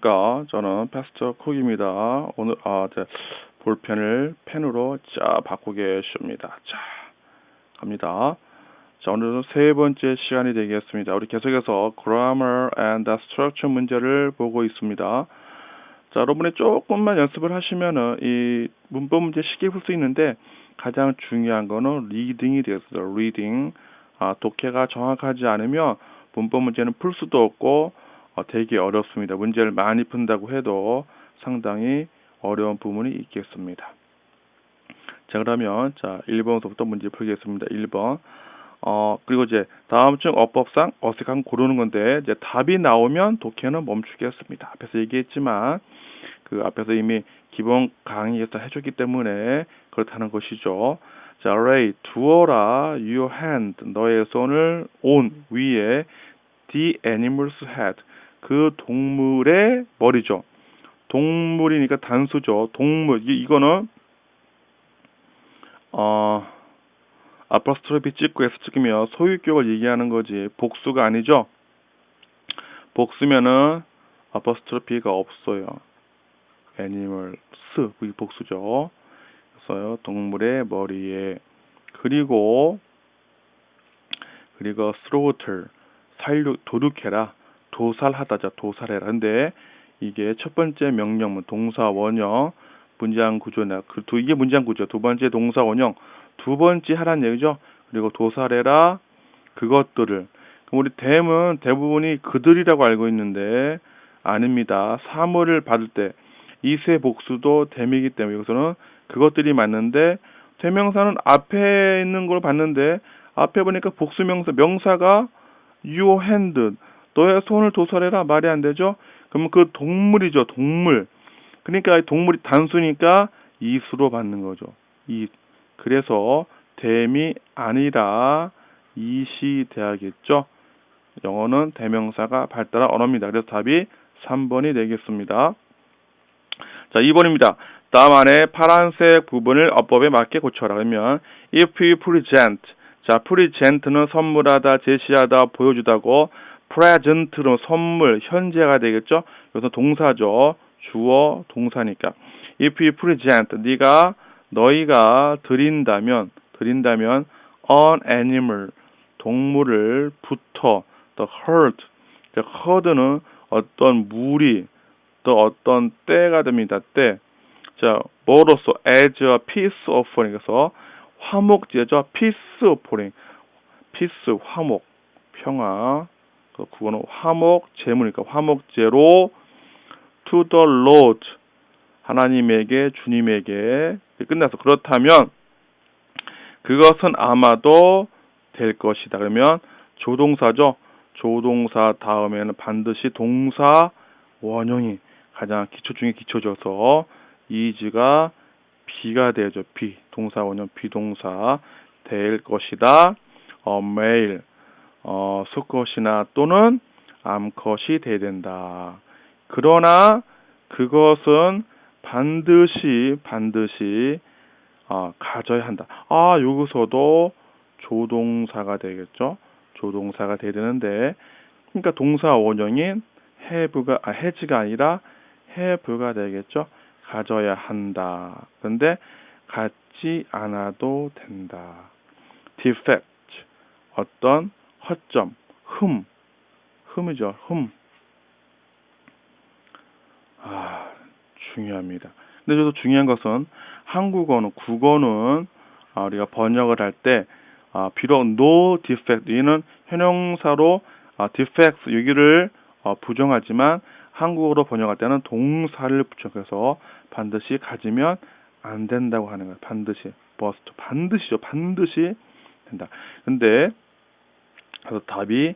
안녕하십니까. 저는 패스터 쿡입니다. 오늘, 아, 제 볼펜을 펜으로 자, 바꾸겠습니다. 자, 갑니다. 자, 오늘은 세 번째 시간이 되겠습니다. 우리 계속해서 grammar and structure 문제를 보고 있습니다. 자, 여러분이 조금만 연습을 하시면은 이 문법 문제 쉽게 풀 수 있는데 가장 중요한 거는 리딩이 되겠습니다. 리딩. 아, 독해가 정확하지 않으면 문법 문제는 풀 수도 없고 어, 되게 어렵습니다. 문제를 많이 푼다고 해도 상당히 어려운 부분이 있겠습니다. 자, 그러면 자, 1번부터 문제 풀겠습니다. 1번. 어, 그리고 이제 다음 중 어법상 어색한 고르는 건데 이제 답이 나오면 독해는 멈추겠습니다. 앞에서 얘기했지만 그 앞에서 이미 기본 강의에서 해줬기 때문에 그렇다는 것이죠. 자, Ray, 두어라 your hand, 너의 손을 on 위에 the animal's head, 그 동물의 머리죠. 동물이니까 단수죠. 동물 이, 이거는 어 아퍼스트로피 찍고 S 찍으면 소유격을 얘기하는 거지 복수가 아니죠. 복수면은 아퍼스트로피가 없어요. animals 그게 복수죠. 그래서 동물의 머리에 그리고 그리고 slaughter 살육 도륙해라 도살하다자 도살해라. 근데 이게 첫 번째 명령문 동사 원형 문장 구조나 그 두 이게 문장 구조. 두 번째 동사 원형. 두 번째 하란 얘기죠? 그리고 도살해라. 그것들을. 그럼 우리 댐은 대부분이 그들이라고 알고 있는데 아닙니다. 사물을 받을 때 이세 복수도 댐이기 때문에 여기서는 그것들이 맞는데 대명사는 앞에 있는 걸 봤는데 앞에 보니까 복수 명사 명사가 your hand 너의 손을 도살해라 말이 안 되죠. 그러면 그 동물이죠 동물. 그러니까 동물이 단수니까 이수로 받는 거죠. 이 그래서 댐이 아니라 이시 돼야겠죠. 영어는 대명사가 발달한 언어입니다. 그래서 답이 3번이 되겠습니다. 자, 2번입니다. 다음 안에 파란색 부분을 어법에 맞게 고쳐라. 그러면 if you present 자, present는 선물하다, 제시하다, 보여주다고 present는 선물, 현재가 되겠죠? 여기서 동사죠. 주어, 동사니까. if you present 네가 너희가 드린다면 드린다면 an animal 동물을 붙어 the herd 자, herd는 어떤 무리 또 어떤 때가 됩니다. 때. 자, 뭐로서 as a piece offering 그래서 화목제죠. peace offering. peace 화목 평화. 그 그거는 화목 제물이니까 화목제로 to the Lord 하나님에게 주님에게 끝나서 그렇다면 그것은 아마도 될 것이다. 그러면 조동사죠. 조동사 다음에는 반드시 동사 원형이 가장 기초 중에 기초져서 이즈가 비가 되죠. 비 동사 원형 비동사 될 것이다. 어, 매일 어, 수컷이나 또는 암컷이 돼야 된다. 그러나 그것은 반드시 반드시 어, 가져야 한다. 아 여기서도 조동사가 되겠죠. 조동사가 돼야 되는데 그러니까 동사 원형인 have가 아 has가 아니라 have가 되겠죠. 가져야 한다. 근데 갖지 않아도 된다. defect 어떤 허점, 흠, 흠이죠. 흠. 아, 중요합니다. 근데 저도 중요한 것은 한국어는 국어는 아, 우리가 번역을 할때 아, 비록 no defect 얘는 현형사로 아, defects 여기를 어, 부정하지만 한국어로 번역할 때는 동사를 붙여서 반드시 가지면 안 된다고 하는 거예요. 반드시 must 반드시죠. 반드시 된다. 근데 그래서 답이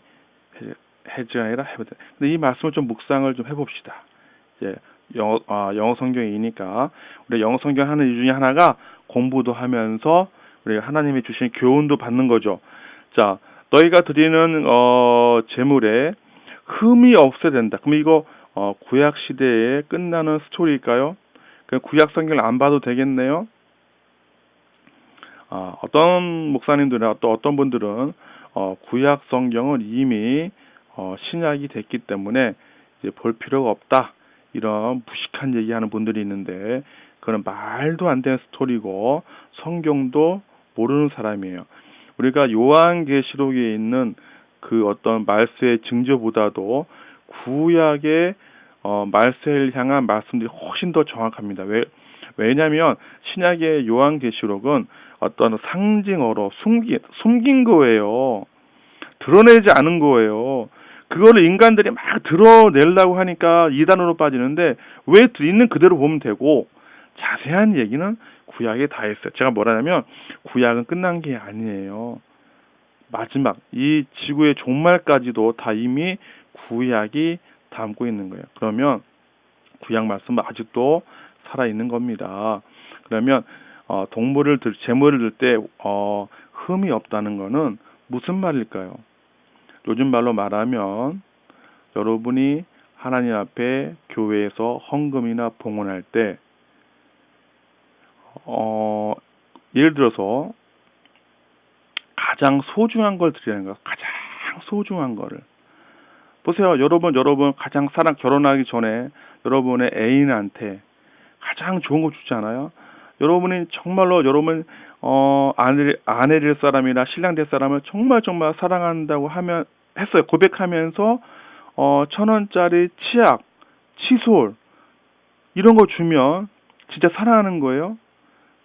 해지가 아니라 해보다. 근데 이 말씀을 좀 묵상을 좀 해봅시다. 이제 영어 아, 영어 성경이니까 우리 영어 성경 하는 이유 중에 하나가 공부도 하면서 우리가 하나님이 주신 교훈도 받는 거죠. 자, 너희가 드리는 어 재물에 흠이 없어야 된다. 그럼 이거 어 구약 시대에 끝나는 스토리일까요? 그 구약 성경을 안 봐도 되겠네요. 아, 어떤 목사님들이나 또 어떤 분들은 어, 구약 성경은 이미 어, 신약이 됐기 때문에 이제 볼 필요가 없다 이런 무식한 얘기하는 분들이 있는데 그건 말도 안 되는 스토리고 성경도 모르는 사람이에요. 우리가 요한계시록에 있는 그 어떤 말세의 증조보다도 구약의 어, 말세를 향한 말씀들이 훨씬 더 정확합니다. 왜 왜냐하면 신약의 요한계시록은 어떤 상징어로 숨긴 숨긴 거예요. 드러내지 않은 거예요. 그거를 인간들이 막 드러내려고 하니까 이단으로 빠지는데 왜 있는 그대로 보면 되고 자세한 얘기는 구약에 다 있어요. 제가 뭐라냐면 구약은 끝난 게 아니에요. 마지막 이 지구의 종말까지도 다 이미 구약이 담고 있는 거예요. 그러면 구약 말씀은 아직도 살아 있는 겁니다. 그러면 어, 동물을 들 재물을 들 때 어, 흠이 없다는 거는 무슨 말일까요? 요즘 말로 말하면 여러분이 하나님 앞에 교회에서 헌금이나 봉헌할 때 어, 예를 들어서 가장 소중한 걸 드리는 거, 가장 소중한 거를 보세요. 여러분, 여러분 가장 사랑 결혼하기 전에 여러분의 애인한테 가장 좋은 거 주잖아요. 여러분이 정말로 여러분 어 아내 아내 될 사람이나 신랑 될 사람을 정말 정말 사랑한다고 하면 했어요. 고백하면서 어 천 원짜리 치약, 칫솔 이런 거 주면 진짜 사랑하는 거예요.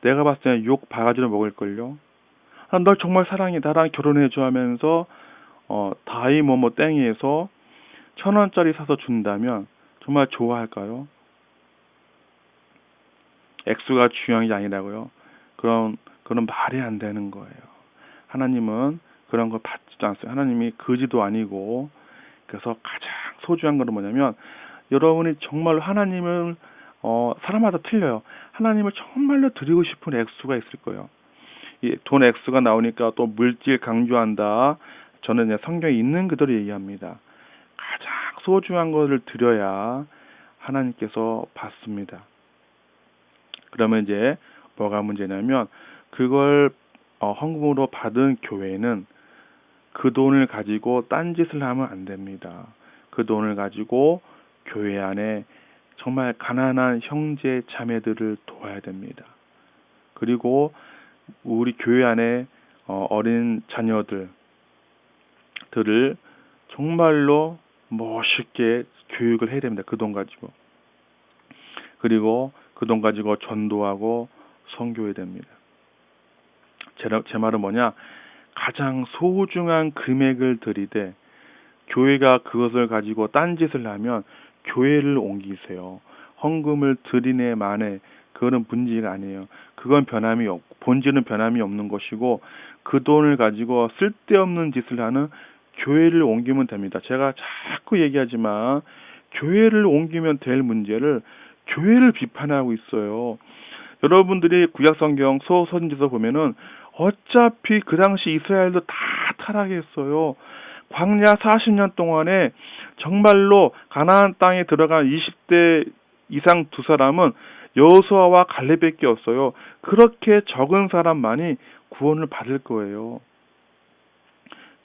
내가 봤을 때는 욕 바가지로 먹을걸요. 아, 널 정말 사랑해. 나랑 결혼해줘 하면서, 어, 다이 뭐뭐 땡이에서 천 원짜리 사서 준다면 정말 좋아할까요? 액수가 중요한 게 아니라고요. 그런, 그런 말이 안 되는 거예요. 하나님은 그런 걸 받지도 않어요. 하나님이 거지도 아니고, 그래서 가장 소중한 거는 뭐냐면, 여러분이 정말로 하나님을 어, 사람마다 틀려요. 하나님을 정말로 드리고 싶은 액수가 있을 거예요. 이 돈 액수가 나오니까 또 물질 강조한다. 저는 성경에 있는 그대로 얘기합니다. 가장 소중한 것을 드려야 하나님께서 받습니다. 그러면 이제 뭐가 문제냐면 그걸 어, 헌금으로 받은 교회는 그 돈을 가지고 딴 짓을 하면 안 됩니다. 그 돈을 가지고 교회 안에 정말 가난한 형제 자매들을 도와야 됩니다. 그리고 우리 교회 안에 어, 어린 자녀들 들을 정말로 멋있게 교육을 해야 됩니다. 그 돈 가지고. 그리고 그 돈 가지고 전도하고 선교해야 됩니다. 제, 제 말은 뭐냐? 가장 소중한 금액을 들이되 교회가 그것을 가지고 딴짓을 하면 교회를 옮기세요. 헌금을 드리네 만에 그거는 문제가 아니에요. 그건 변함이 없고 본질은 변함이 없는 것이고 그 돈을 가지고 쓸데없는 짓을 하는 교회를 옮기면 됩니다. 제가 자꾸 얘기하지만 교회를 옮기면 될 문제를 교회를 비판하고 있어요. 여러분들이 구약성경 소선지서 보면은 어차피 그 당시 이스라엘도 다 타락했어요. 광야 40년 동안에 정말로 가나안 땅에 들어간 20대 이상 두 사람은 여호수아와 갈렙밖에 없어요. 그렇게 적은 사람만이 구원을 받을 거예요.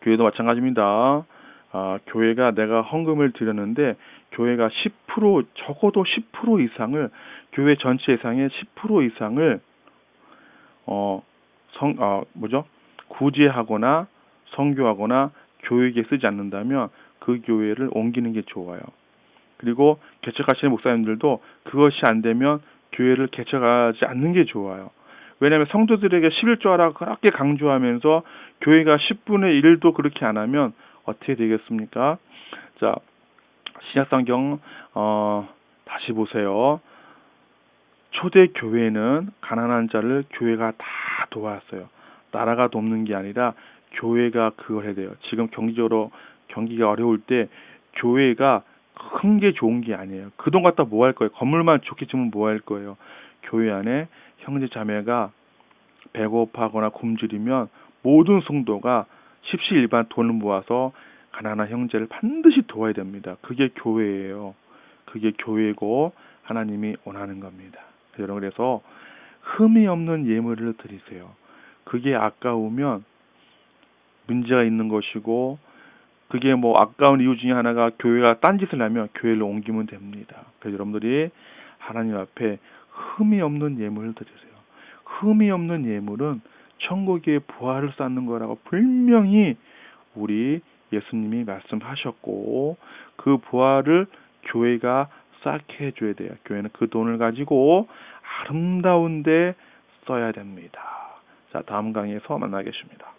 교회도 마찬가지입니다. 아, 교회가 내가 헌금을 드렸는데 교회가 10% 적어도 10% 이상을 교회 전체 예상의 10% 이상을 어성 아, 뭐죠? 구제하거나 성교하거나 교육에 쓰지 않는다면 그 교회를 옮기는 게 좋아요. 그리고 개척하시는 목사님들도 그것이 안 되면 교회를 개척하지 않는 게 좋아요. 왜냐하면 성도들에게 11조하라 그렇게 강조하면서 교회가 10분의 1도 그렇게 안 하면 어떻게 되겠습니까? 자, 신약성경 어, 다시 보세요. 초대 교회는 가난한 자를 교회가 다 도왔어요. 나라가 돕는 게 아니라 교회가 그걸 해야 돼요. 지금 경제적으로 경기가 어려울 때 교회가 큰 게 좋은 게 아니에요. 그 돈 갖다 뭐 할 거예요? 건물만 좋게 지으면 뭐 할 거예요? 교회 안에 형제 자매가 배고파거나 굶주리면 모든 성도가 십시일반 돈을 모아서 가난한 형제를 반드시 도와야 됩니다. 그게 교회예요. 그게 교회고 하나님이 원하는 겁니다. 여러분 그래서 흠이 없는 예물을 드리세요. 그게 아까우면 문제가 있는 것이고 그게 뭐 아까운 이유 중에 하나가 교회가 딴짓을 하면 교회를 옮기면 됩니다. 그래서 여러분들이 하나님 앞에 흠이 없는 예물을 드리세요. 흠이 없는 예물은 천국의 부활을 쌓는 거라고 분명히 우리 예수님이 말씀하셨고 그 부활을 교회가 쌓게 해줘야 돼요. 교회는 그 돈을 가지고 아름다운데 써야 됩니다. 자 다음 강의에서 만나겠습니다.